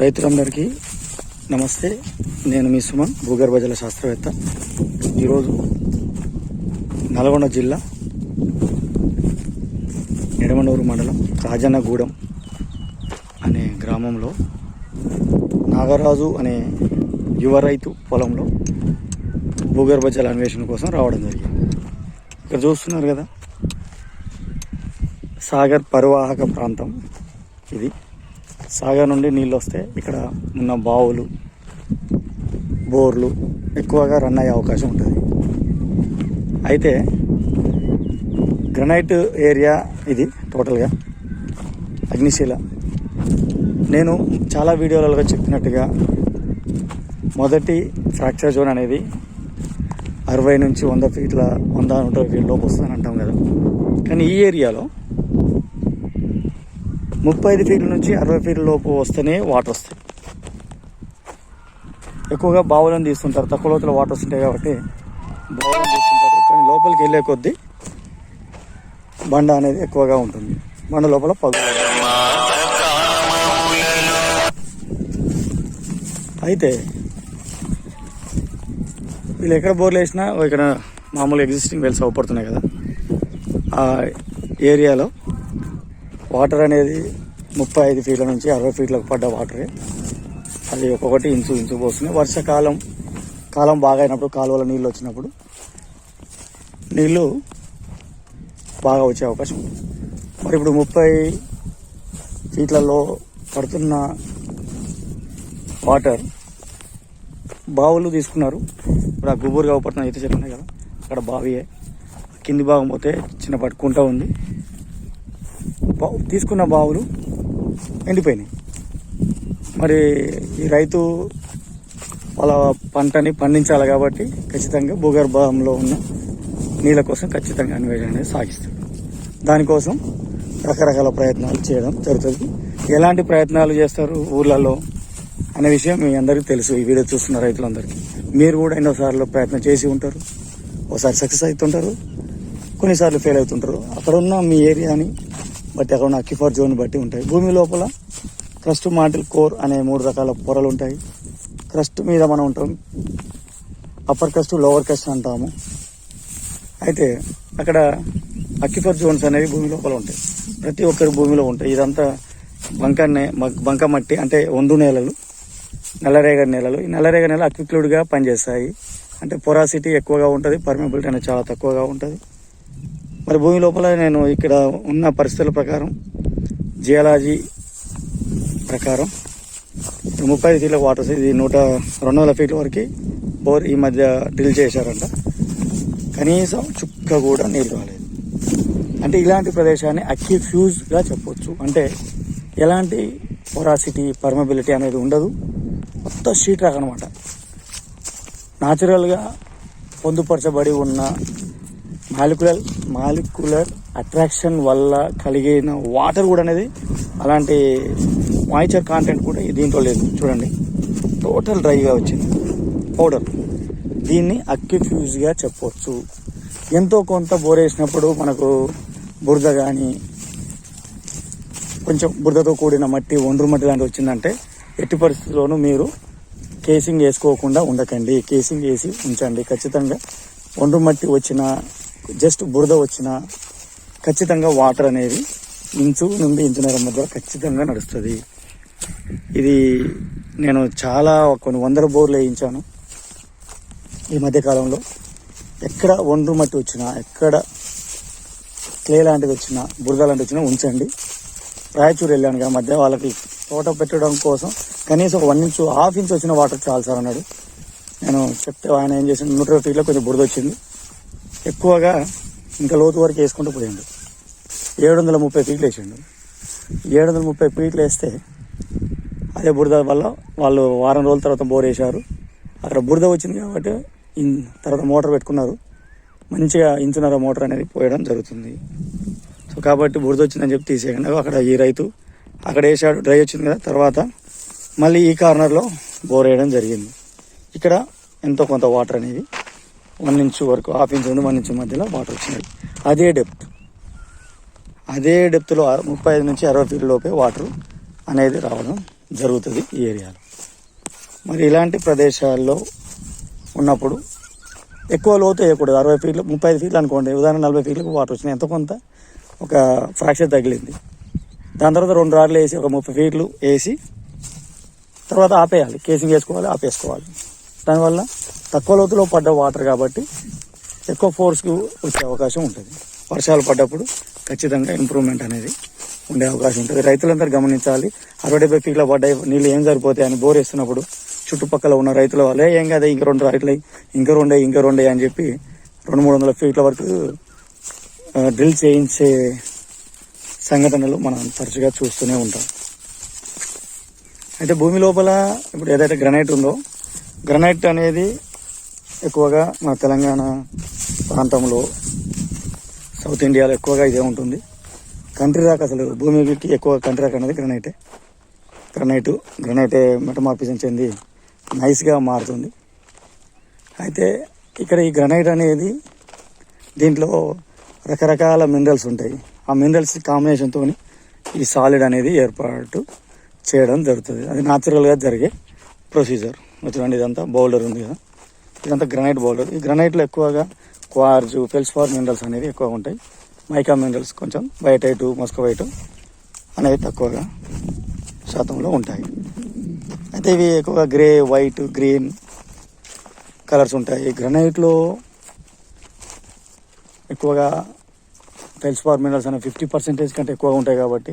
రైతులందరికీ నమస్తే. నేను మీ సుమన్ భూగర్భ జల శాస్త్రవేత్త. ఈరోజు నల్గొండ జిల్లా నిడమనూరు మండలం రాజన్నగూడెం అనే గ్రామంలో నాగరాజు అనే యువ రైతు పొలంలో భూగర్భ జల అన్వేషణ కోసం రావడం జరిగింది. ఇక్కడ చూస్తున్నారు కదా సాగర్ పరివాహక ప్రాంతం ఇది. సాగర్ నుండి నీళ్ళు వస్తే ఇక్కడ ఉన్న బావులు బోర్లు ఎక్కువగా రన్ అయ్యే అవకాశం ఉంటుంది. అయితే గ్రనైట్ ఏరియా ఇది టోటల్గా. అగ్నిశీల. నేను చాలా వీడియోలలో చెప్పినట్టుగా మొదటి ఫ్రాక్చర్ జోన్ అనేది అరవై నుంచి వంద ఫీట్ల వంద నూట ఫీట్ లోపు వస్తుందని అంటాం కదా. కానీ ఈ ఏరియాలో ముప్పై ఐదు ఫీట్ల నుంచి అరవై ఫీట్ల లోపు వస్తేనే వాటర్ వస్తాయి. ఎక్కువగా బావులను తీస్తుంటారు తక్కువ లోతుల వాటర్ వస్తుంటాయి కాబట్టి బావులను తీస్తుంటారు. కానీ లోపలికి వెళ్ళే కొద్దీ బండ అనేది ఎక్కువగా ఉంటుంది. బండ లోపల పగు అయితే వీళ్ళు ఎక్కడ బోర్లు వేసినా ఇక్కడ మామూలు ఎగ్జిస్టింగ్ వెల్స్ అవపడుతున్నాయి కదా. ఆ ఏరియాలో వాటర్ అనేది ముప్పై ఐదు ఫీట్ల నుంచి అరవై ఫీట్లకు పడ్డ వాటరే. అది ఒక్కొక్కటి ఇంచు ఇంచు పోస్తుంది. వర్షాకాలం కాలం బాగా అయినప్పుడు కాలువల నీళ్ళు వచ్చినప్పుడు నీళ్ళు బాగా వచ్చే అవకాశం ఉంది. మరి ఇప్పుడు ముప్పై ఫీట్లలో పడుతున్న వాటర్ బావులు తీసుకున్నారు. ఇప్పుడు ఆ గుబురుగా పడుతున్న అయితే చెప్పినాయి కదా అక్కడ బావియే. కింది భాగం పోతే చిన్నపాటి కుంట ఉంది. తీసుకున్న బావులు ఎండిపోయినాయి. మరి ఈ రైతు వాళ్ళ పంటని పండించాలి కాబట్టి ఖచ్చితంగా భూగర్భంలో ఉన్న నీళ్ళ కోసం ఖచ్చితంగా అన్వేషణ అనేది సాగిస్తాడు. దానికోసం రకరకాల ప్రయత్నాలు చేయడం జరుగుతుంది. ఎలాంటి ప్రయత్నాలు చేస్తారు ఊర్లలో అనే విషయం మీ అందరికీ తెలుసు. ఈ వీడియో చూస్తున్న రైతులందరికీ. మీరు కూడా ఎన్నోసార్లు ప్రయత్నం చేసి ఉంటారు. ఒకసారి సక్సెస్ అవుతుంటారు. కొన్నిసార్లు ఫెయిల్ అవుతుంటారు. అక్కడ ఉన్న మీ ఏరియాని బట్టి అక్కడ ఉన్న అక్కిఫర్ జోన్ బట్టి ఉంటాయి. భూమి లోపల క్రస్ట్ మాటిల్ కోర్ అనే మూడు రకాల పొరలు ఉంటాయి. క్రస్ట్ మీద మనం ఉంటాం. అప్పర్ క్రస్ట్ లోవర్ క్రస్ట్ అంటాము. అయితే అక్కడ అక్కిఫర్ జోన్స్ అనేవి భూమి లోపల ఉంటాయి. ప్రతి ఒక్కరి భూమిలో ఉంటాయి. ఇదంతా బంక బంక మట్టి అంటే ఒండు నేలలు నల్లరేగడి నేలలు. ఈ నల్లరేగడి నేల అక్విక్లూడ్గా పనిచేస్తాయి. అంటే పొరాసిటీ ఎక్కువగా ఉంటుంది పర్మిబిలిటీ అనేది చాలా తక్కువగా ఉంటుంది. మరి భూమి లోపల నేను ఇక్కడ ఉన్న పరిస్థితుల ప్రకారం జియాలజీ ప్రకారం ముప్పై ఐదు ఫీట్ల వాటర్స్ ఇది నూట రెండు వందల ఫీట్ల వరకు బోర్ ఈ మధ్య డ్రిల్ చేశారంట. కనీసం చుక్క కూడా నీరు రాలేదు. అంటే ఇలాంటి ప్రదేశాన్ని అక్యూఫ్యూజ్గా చెప్పొచ్చు. అంటే ఎలాంటి పొరాసిటీ పర్మబిలిటీ అనేది ఉండదు. మొత్తం షీట్ రాక్ అనమాట న్యాచురల్గా పొందుపరచబడి ఉన్న మాలిక్యులర్ మాలిక్యులర్ అట్రాక్షన్ వల్ల కలిగిన వాటర్ కూడా అనేది అలాంటి మాయిచర్ కాంటెంట్ కూడా దీంట్లో లేదు. చూడండి. టోటల్ డ్రైగా వచ్చింది. పౌడర్ దీన్ని అక్యుఫ్యూజ్గా చెప్పవచ్చు ఎంతో కొంత బోరేసినప్పుడు మనకు బురద కానీ కొంచెం బురదతో కూడిన మట్టి ఒండ్రు మట్టి లాంటి వచ్చిందంటే ఎట్టి పరిస్థితుల్లోనూ మీరు కేసింగ్ వేసుకోకుండా ఉండకండి. కేసింగ్ వేసి ఉంచండి. ఖచ్చితంగా ఒండ్రు మట్టి వచ్చిన జస్ట్ బురద వచ్చిన ఖచ్చితంగా వాటర్ అనేది ఇంచు నుండి ఇంచున్నర మధ్య ఖచ్చితంగా నడుస్తుంది. ఇది నేను చాలా కొన్ని వందల బోర్లు వేయించాను ఈ మధ్యకాలంలో ఎక్కడ ఒండ్రు మట్టి వచ్చినా ఎక్కడ క్లే లాంటిది వచ్చినా బురద లాంటిది వచ్చినా ఉంచండి. రాయచూరు వెళ్ళాను ఆ మధ్య వాళ్ళకి తోట పెట్టడం కోసం కనీసం ఒక వన్ ఇంచు హాఫ్ ఇంచ్ వచ్చిన వాటర్ చాలు సార్ అన్నాడు. నేను చెప్తే ఆయన ఏం చేసిన నూట ఫీట్లో కొంచెం బురద వచ్చింది. ఎక్కువగా ఇంకా లోతు వరకు వేసుకుంటూ పోయిండు. ఏడు వందల ముప్పై ఫీట్లు వేసిండు. ఏడు వందల ముప్పై ఫీట్లు వేస్తే అదే బురద వల్ల వాళ్ళు వారం రోజుల తర్వాత బోర్ వేశారు. అక్కడ బురద వచ్చింది కాబట్టి ఇన్- తర్వాత మోటార్ పెట్టుకున్నారు. మంచిగా ఇంచున్నర మోటార్ అనేది పోయడం జరుగుతుంది. సో కాబట్టి బురద వచ్చిందని చెప్పి తీసేయకుండా అక్కడ ఈ రైతు అక్కడ వేసాడు డ్రై వచ్చింది కదా తర్వాత మళ్ళీ ఈ కార్నర్లో బోర్ వేయడం జరిగింది. ఇక్కడ ఎంతో కొంత వాటర్ అనేది వన్ ఇంచ్ వరకు హాఫ్ ఇంచ్ నుండి వన్ ఇంచ్ మధ్యలో వాటర్ వచ్చినాయి. అదే డెప్త్. అదే డెప్త్లో ముప్పై ఐదు నుంచి అరవై ఫీట్ లోపే వాటర్ అనేది రావడం జరుగుతుంది ఈ ఏరియాలో. మరి ఇలాంటి ప్రదేశాల్లో ఉన్నప్పుడు ఎక్కువ లోతు వేయకూడదు. అరవై ఫీట్లు ముప్పై ఐదు ఫీట్లు అనుకోండి. ఉదాహరణ నలభై ఫీట్లకు వాటర్ వచ్చినాయి. ఎంతో కొంత? ఒక ఫ్రాక్చర్ తగిలింది. దాని తర్వాత రెండు రాడ్లు వేసి ఒక ముప్పై ఫీట్లు వేసి తర్వాత ఆపేయాలి. కేసింగ్ వేసుకోవాలి ఆపేసుకోవాలి. దానివల్ల తక్కువ లోతులో పడ్డ వాటర్ కాబట్టి ఎక్కువ ఫోర్స్కు వచ్చే అవకాశం ఉంటుంది. వర్షాలు పడ్డప్పుడు ఖచ్చితంగా ఇంప్రూవ్మెంట్ అనేది ఉండే అవకాశం ఉంటుంది. రైతులందరూ గమనించాలి అరవై డెబ్బై ఫీట్ల పడ్డాయి నీళ్ళు ఏం సరిపోతాయి అని బోర్ వేస్తున్నప్పుడు చుట్టుపక్కల ఉన్న రైతుల వాళ్ళే ఏం కదా ఇంక రెండు రైతులు ఇంకా రెండే ఇంకా రెండే అని చెప్పి రెండు మూడు వందల ఫీట్ల వరకు డ్రిల్ చేయించే సంఘటనలు మనం తరచుగా చూస్తూనే ఉంటాం. అయితే భూమి లోపల ఇప్పుడు ఏదైతే గ్రనైట్ ఉందో గ్రనైట్ అనేది ఎక్కువగా మన తెలంగాణ ప్రాంతంలో సౌత్ ఇండియాలో ఎక్కువగా ఇదే ఉంటుంది. కంట్రీ రాక అసలు భూమికి ఎక్కువ కంట్రీ రాక అనేది గ్రనైటే. గ్రనైట్ గ్రనైటే మెటమార్పిజం చెంది నైస్గా మారుతుంది. అయితే ఇక్కడ ఈ గ్రనైట్ అనేది దీంట్లో రకరకాల మినరల్స్ ఉంటాయి. ఆ మినరల్స్ కాంబినేషన్తో ఈ సాలిడ్ అనేది ఏర్పాటు చేయడం జరుగుతుంది. అది న్యాచురల్గా జరిగే ప్రొసీజర్ చూడండి ఇదంతా బౌల్డర్ ఉంది కదా. ఇదంతా గ్రనైట్ బౌల్డర్. ఈ గ్రనైట్లో ఎక్కువగా క్వార్జ్ ఫెల్స్ఫార్ మినరల్స్ అనేవి ఎక్కువ ఉంటాయి. మైకా మినరల్స్ కొంచెం వైటైటు మస్కోవైటు అనేవి తక్కువగా శాతంలో ఉంటాయి. అయితే ఇవి ఎక్కువగా గ్రే వైట్ గ్రీన్ కలర్స్ ఉంటాయి. గ్రనైట్లో ఎక్కువగా ఫెల్స్ఫార్ మినరల్స్ అనేవి ఫిఫ్టీ పర్సెంటేజ్ కంటే ఎక్కువగా ఉంటాయి కాబట్టి